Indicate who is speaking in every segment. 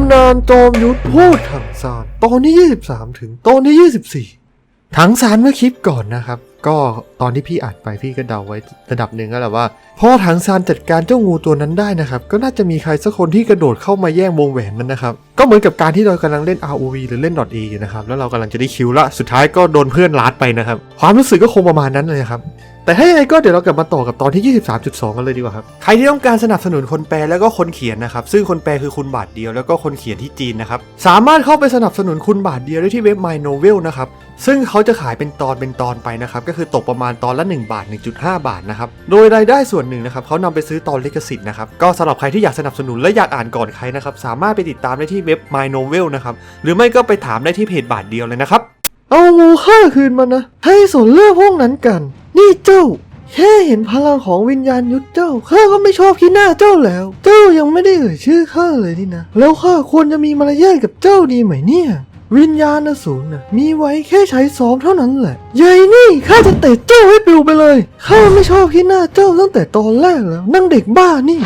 Speaker 1: ำนานจอมยุทธพูดถังซานตอนที่23 ถึงตอนที่24 ถังซานเมื่อคลิปก่อนนะครับ ก็ ตอนที่พี่อ่านไปพี่ก็เดาไว้ระดับหนึ่งก็แหละว่าพอถังซานจัดการเจ้างูตัวนั้นได้นะครับ ก็น่าจะมีใครสักคนที่กระโดดเข้ามาแย่งวงแหวนนั้นนะครับ ก็เหมือนกับการที่เรากำลังเล่น ROV หรือเล่น .a อยู่นะครับ แล้วเรากำลังจะได้คิวละสุดท้ายก็โดนเพื่อนลาดไปนะครับ ความรู้สึกก็คงประมาณนั้นเลยครับแต่ถ้ายังไงก็เดี๋ยวเรากลับมาต่อกับตอนที่ 23.2 กันเลยดีกว่าครับ ใครที่ต้องการสนับสนุนคนแปลแล้วก็คนเขียนนะครับ ซึ่งคนแปลคือคุณบาทเดียวแล้วก็คนเขียนที่จีนนะครับ สามารถเข้าไปสนับสนุนคุณบาทเดียวได้ที่เว็บ My Novel นะครับ ซึ่งเขาจะขายเป็นตอนเป็นตอนไปนะครับ ก็คือตกประมาณตอนละ 1 บาท 1.5 บาทนะครับ โดยรายได้ส่วนหนึ่งนะครับเขานำไปซื้อตอนลิขสิทธิ์นะครับ ก็สำหรับใครที่อยากสนับสนุนและอยากอ่านก่อนใครนะครับ สามารถไปติดตามได้ที่เว็บ My Novel นะครับ หรือไม่ก็ไปถามได้ที่เพจบาทเดียวเลยนะครับ เอางูข้าคืนมานะ ให้สนเรื่องพวกนั้นกัน นี่เจ้า แค่เห็นพลังของวิญญาณยุทธเจ้า ข้าก็ไม่ชอบขี้หน้าเจ้าแล้ว เจ้ายังไม่ได้เอ่ยชื่อข้าเลยนี่นะ แล้วข้าควรจะมีมารยาทกับเจ้าดีไหมเนี่ย วิญญาณอสูรนะมีไว้แค่ใช้ซ้อมเท่านั้นแหละยายนี่ข้าจะเตะเจ้าให้ปลิวไปเลยข้าไม่ชอบขี้หน้าเจ้าตั้งแต่ตอนแรกแล้วนั่งเด็กบ้านี่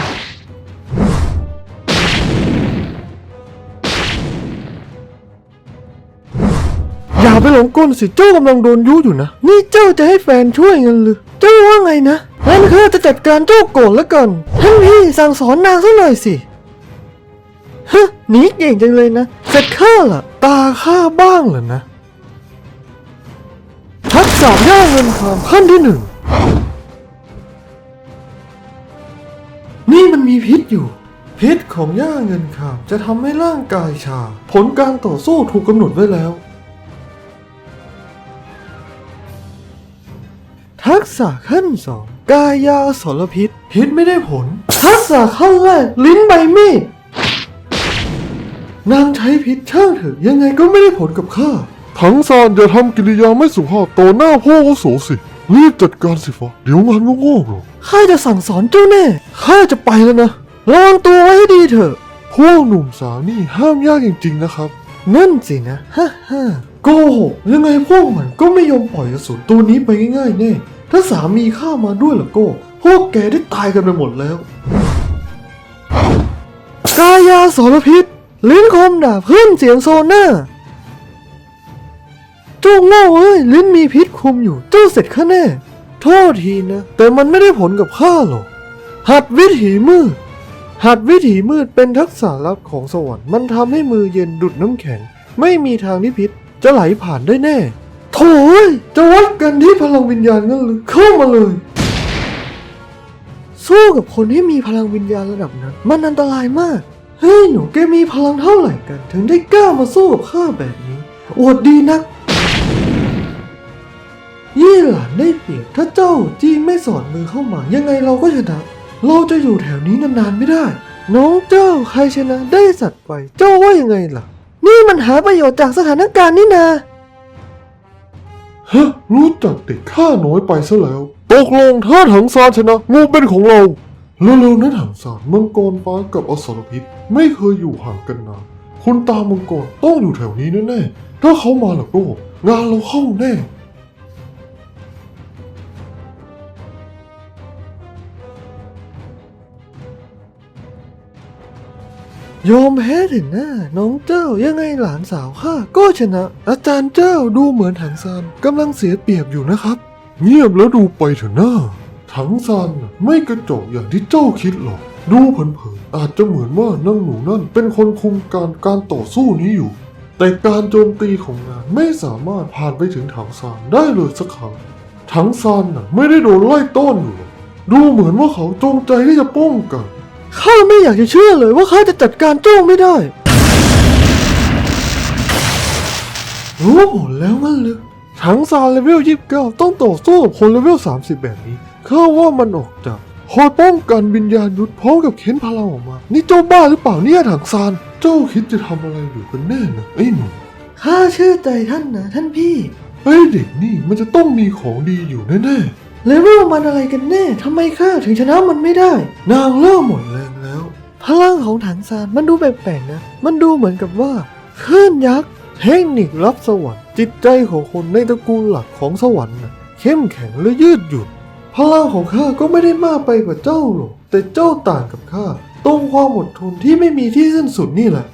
Speaker 1: อย่าไปหลงกลสิเจ้ากำลังโดนยุอยู่นะ นี่เจ้าจะให้แฟนช่วยเงินหรือเจ้าว่าไงนะงั้นข้าจะจัดการเจ้าโกรธแล้วกันท่านพี่สั่งสอนนางสักหน่อยสิ ฮะหนีเก่งจังเลยนะเสร็จข้าล่ะ ตาข้าบ้างเหรอนะ ทักษะย่าเงินคำขั้นที่หนึ่ง นี่มันมีพิษอยู่ พิษของย่าเงินคำจะทำให้ร่างกายชา ผลการต่อสู้ถูกกำหนดไว้แล้ว ทักษะขั้นสองกายาสรพิษ พิษไม่ได้ผล ทักษะขั้นแรกลิ้นใบมีด นางใช้พิษช่างเถอะ ยังไงก็ไม่ได้ผลกับข้า
Speaker 2: ถังซานอย่าทำกิริยาไม่สุภาพต่อหน้าพ่ออาวุโสสิ รีบจัดการสิฟ้าเดี๋ยวงานก็งอกหรอก
Speaker 1: ข้าจะสั่งสอนเจ้าแน่ ข้าจะไปแล้วนะระวังตัวไว้ให้ดีเถอะ
Speaker 2: พวกหนุ่มสาวนี่ห้ามยากจริงๆนะครับ
Speaker 1: นั่นสินะฮ่าฮ่าโกหกยังไงพวกมันก็ไม่ยอมปล่อยอสูรตัวนี้ไปง่ายๆแน่ ถ้าสามีข้ามาด้วยล่ะโก้ พวกแกได้ตายกันไปหมดแล้ว กายาสรพิษ ลิ้นคมดาบเพื่อนเสียงโซน่าเจ้าโง่เอ้ยลิ้นมีพิษคุมอยู่เจ้าเสร็จข้าแน่ โทษทีนะ แต่มันไม่ได้ผลกับข้าหรอก หัดวิถีมืด หัดวิถีมืดเป็นทักษะลับของสวรรค์มันทำให้มือเย็นดุดน้ำแข็ง ไม่มีทางที่พิษจะไหลผ่านได้แน่โถ่เอ้ยจะวัดกันที่พลังวิญญาณงั้นหรือเข้ามาเลยสู้กับคนที่มีพลังวิญญาณระดับนั้น มันอันตรายมาก เฮ้ยหนูแกมีพลังเท่าไหร่กัน ถึงได้กล้ามาสู้กับข้าแบบนี้ อวดดีนัก ยี่หลานได้เปรียบถ้าเจ้าจี้ไม่สอดมือเข้ามา ยังไงเราก็ชนะ เราจะอยู่แถวนี้นานๆไม่ได้ น้องเจ้าใครชนะได้สัตว์ไป เจ้าว่ายังไงล่ะ นี่มันหาประโยชน์จากสถานการณ์นี่นา
Speaker 2: ฮะรู้จักเด็กข้าน้อยไปซะแล้ว ตกลงถ้าถังซานชนะงูเป็นของเรา เร็วๆนะถังซานมังกรฟ้ากับอสรพิษ ไม่เคยอยู่ห่างกันนานคุณตามังกรต้องอยู่แถวนี้แน่ๆถ้าเขามาแล้วก็งานเราเข้าแน่
Speaker 1: ยอมแพ้ถึงหน้า น้องเจ้ายังไงหลานสาวข้าก็ชนะ อาจารย์เจ้าดูเหมือนถังซานกำลังเสียเปรียบอยู่นะครับ
Speaker 2: เงียบแล้วดูไปเถอะหน้า ถังซานน่ะไม่กระจอกอย่างที่เจ้าคิดหรอก ดูเผินๆอาจจะเหมือนว่านางหนูนั่นเป็นคนคุมการการต่อสู้นี้อยู่ แต่การโจมตีของนางไม่สามารถผ่านไปถึงถังซานได้เลยสักครั้งถังซานน่ะไม่ได้โดนไล่ต้อนอยู่หรอกดูเหมือนว่าเขาจงใจที่จะป้องกัน
Speaker 1: ข้าไม่อยากจะเชื่อเลยว่าข้าจะจัดการเจ้าไม่ได้ รู้ผลแล้วงั้นเลยถังซานเลเวล 29 ต้องต่อสู้กับคนเลเวล 30 แบบนี้ ข้าว่ามันออกจากคอยป้องกันวิญญาณยุทธพร้อมกับเค้นพลังออกมา นี่เจ้าบ้าหรือเปล่าเนี่ยถังซาน
Speaker 2: เจ้าคิดจะทำอะไรอยู่กันแน่นะไอ้หนุ่ม
Speaker 1: ข้าเชื่อใจท่านนะท่านพี่
Speaker 2: ไอ้เด็กนี่มันจะต้องมีของดีอยู่แน่
Speaker 1: เลเวลมันอะไรกันแน่ทำไมข้าถึงชนะมันไม่ได้ นางเริ่มหมดแรงแล้ว พลังของถังซานมันดูแปลกๆนะ มันดูเหมือนกับว่าคลื่นยักษ์เทคนิครับสวรรค์จิตใจของคนในตระกูลหลักของสวรรค์นะเข้มแข็งและยืดหยุ่น พลังของข้าก็ไม่ได้มากไปกว่าเจ้าหรอก แต่เจ้าต่างกับข้าตรงความอดทนที่ไม่มีที่สิ้นสุดนี่แหละ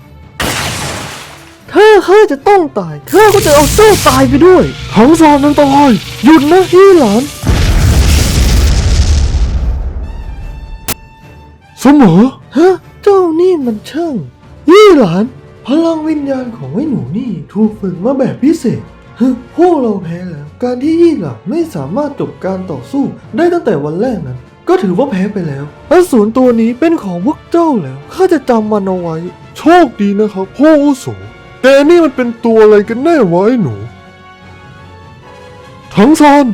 Speaker 1: ถ้าข้าจะต้องตายข้าก็จะเอาเจ้าตายไปด้วย
Speaker 2: ถังซานนั้นตายหยุดนะ
Speaker 1: พี่หลาน
Speaker 2: เสมอ
Speaker 1: ฮะ เจ้านี่มันช่างยี่หลาน พลังวิญญาณของไอ้หนูนี่ถูกฝึกมาแบบพิเศษ ฮึพวกเราแพ้แล้ว การที่ยี่หลานไม่สามารถจบการต่อสู้ได้ตั้งแต่วันแรกนั้น ก็ถือว่าแพ้ไปแล้วอสูรตัวนี้เป็นของพวกเจ้าแล้ว ข้าจะจำมันเอาไว้
Speaker 2: โชคดีนะครับพ่ออาวุโสแต่นี่มันเป็นตัวอะไรกันแน่วะไอ้หนู ถังซาน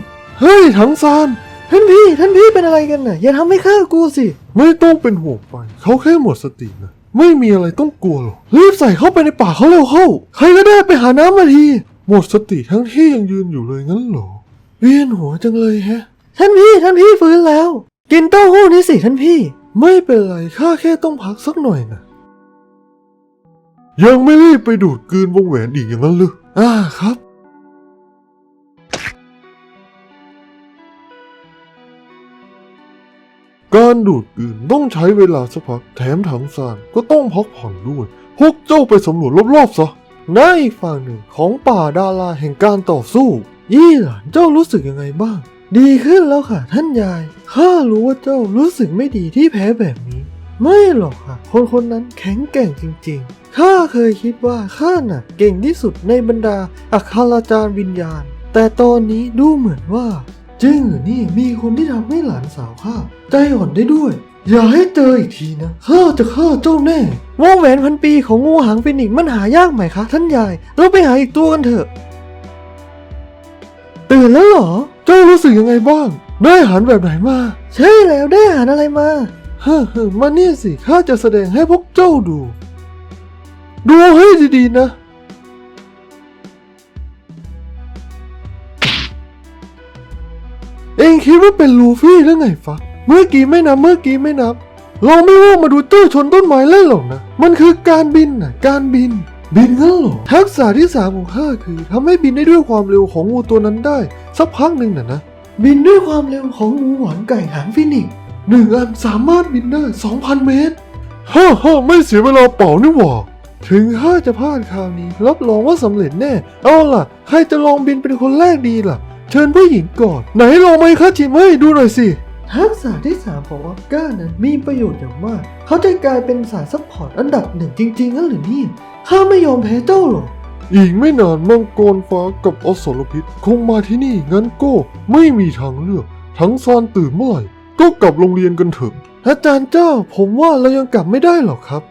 Speaker 1: เฮ้ย ถังซาน ท่านพี่ ท่านพี่เป็นอะไรกันน่ะ อย่าทำให้ข้ากลัวสิ
Speaker 2: ไม่ต้องเป็นห่วงไป เขาแค่หมดสตินะ ไม่มีอะไรต้องกลัวหรอก
Speaker 1: รีบใส่เข้าไปในปากเขาเร็วเข้า ใครก็ได้ไปหาน้ำมาที
Speaker 2: หมดสติทั้งที่ยังยืนอยู่เลยงั้นเหรอ
Speaker 1: เวียนหัวจังเลยแฮะ ท่านพี่ท่านพี่ฟื้นแล้ว กินเต้าหู้นี้สิท่านพี่
Speaker 2: ไม่เป็นไรข้าแค่ต้องพักสักหน่อยนะยังไม่รีบไปดูดกลืนวงแหวนอีกอย่างนั้นหรือ
Speaker 1: อ่าครับ
Speaker 2: การดูดกลืนต้องใช้เวลาสักพักแถมถังซานก็ต้องพักผ่อนด้วย พวกเจ้าไปสำรวจรอบๆซะ
Speaker 1: ณอีกฝั่งหนึ่งของป่าดาราแห่งการต่อสู้ ยี่หลานเจ้ารู้สึกยังไงบ้าง ดีขึ้นแล้วค่ะท่านยายข้ารู้ว่าเจ้ารู้สึกไม่ดีที่แพ้แบบนี้ ไม่หรอกค่ะ คนคนนั้นแข็งแกร่งจริงๆข้าเคยคิดว่าข้าน่ะเก่งที่สุดในบรรดาอัคราจารย์วิญญาณ แต่ตอนนี้ดูเหมือนว่าจริงเหรือนี่มีคนที่ทำให้หลานสาวข้าใจอ่อนได้ด้วย อย่าให้เจออีกทีนะข้าจะฆ่าเจ้าแน่วงแหวนพันปีของงูหางฟินิกซ์มันหายากไหมคะ ท่านยาย เราไปหาอีกตัวกันเถอะ ตื่นแล้วเหรอ
Speaker 2: เจ้ารู้สึกยังไงบ้าง ได้อาหารแบบไหนมา
Speaker 1: ใช่แล้วได้อาหารอะไรมา
Speaker 2: เฮ้อมานี่สิ ข้าจะแสดงให้พวกเจ้าดู ดูให้ดีๆนะ เองคิดว่าเป็นลูฟี่หรือไงฟะ เมื่อกี้ไม่นับเมื่อกี้ไม่นับ เราไม่ว่ามาดูเจ้าชนต้นไม้เล่นหรอกนะ มันคือการบินนะการบิน บินงั้นเหรอทักษะที่สามของข้าคือทำให้บินได้ด้วยความเร็วของงูตัวนั้นได้ สักพักหนึ่งนะนะ
Speaker 1: บินด้วยความเร็วของงูหวานไก่หางฟินิกซ์
Speaker 2: หนึ่งอันสามารถบินได้ 2,000 เมตรฮ่าฮ่าไม่เสียเวลาเปล่านี่หว่าถึงข้าจะพลาดคราวนี้ รับรองว่าสำเร็จแน่ เอาล่ะ ใครจะลองบินเป็นคนแรกดีล่ะ เชิญผู้หญิงก่อน ไหนลองไหมคะจิมให้ดูหน่อยสิ
Speaker 1: ทักษะที่ 3 ของออสกานั้นมีประโยชน์อย่างมาก เขาจะกลายเป็นสายซัพพอร์ตอันดับหนึ่งจริงๆนั่นหรือเนี่ยข้าไม่ยอมแพ้เจ้าหรอก
Speaker 2: อีกไม่นานมังกรฟ้ากับอสรพิษคงมาที่นี่งั้นก็ไม่มีทางเลือก ทั้งซานตื่นเมื่อไหร่ก็กลับโรงเรียนกันเถอะ
Speaker 1: อาจารย์เจ้าผมว่าเรายังกลับไม่ได้หรอกครับ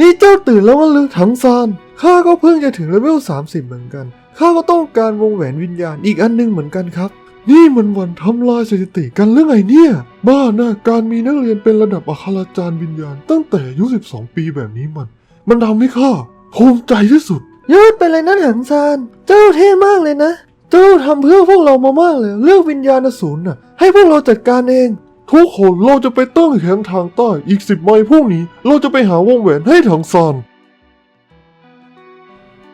Speaker 1: นี่เจ้าตื่นแล้วมั้งหรือถังซานข้าก็เพิ่งจะถึงเลเวล30 เหมือนกันข้าก็ต้องการวงแหวนวิญญาณอีกอันหนึงเหมือนกันครับ
Speaker 2: นี่มันวันทำลายสถิติกันหรือไงเนี่ย บ้านะการมีนักเรียนเป็นระดับอัคราจารย์วิญญาณ ตั้งแต่อายุ 12 ปีแบบนี้มัน มันทำให้ข้าภูมิใจที่สุด
Speaker 1: ยอดไปเลยนะถังซาน เจ้าเท่มากเลยนะ เจ้าทำเพื่อพวกเรามามากเลย เรื่องวิญญาณอสูรน่ะ ให้พวกเราจัดการเอง
Speaker 2: ทุกคนเราจะไปตั้งแคมป์ทางใต้อีกสิบไมล์พวกนี้ เราจะไปหาวงแหวนให้ถังซาน